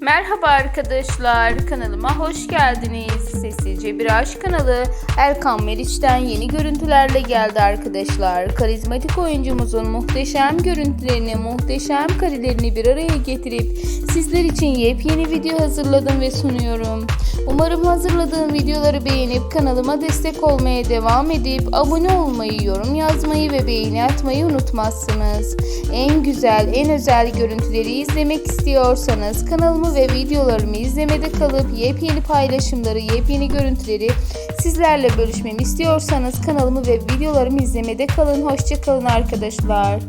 Merhaba arkadaşlar, kanalıma hoş geldiniz. Sessizce Bir Aşk kanalı Erkan Meriç'ten yeni görüntülerle geldi arkadaşlar. Karizmatik oyuncumuzun muhteşem görüntülerini, muhteşem karelerini bir araya getirip sizler için yepyeni video hazırladım ve sunuyorum. Umarım hazırladığım videoları beğenip kanalıma destek olmaya devam edip abone olmayı, yorum yazmayı ve beğeni atmayı unutmazsınız. En güzel, en özel görüntüleri izlemek istiyorsanız kanalımı ve videolarımı izlemede kalıp yepyeni paylaşımları, yepyeni görüntüleri sizlerle bölüşmemi istiyorsanız kanalımı ve videolarımı izlemede kalın. Hoşçakalın arkadaşlar.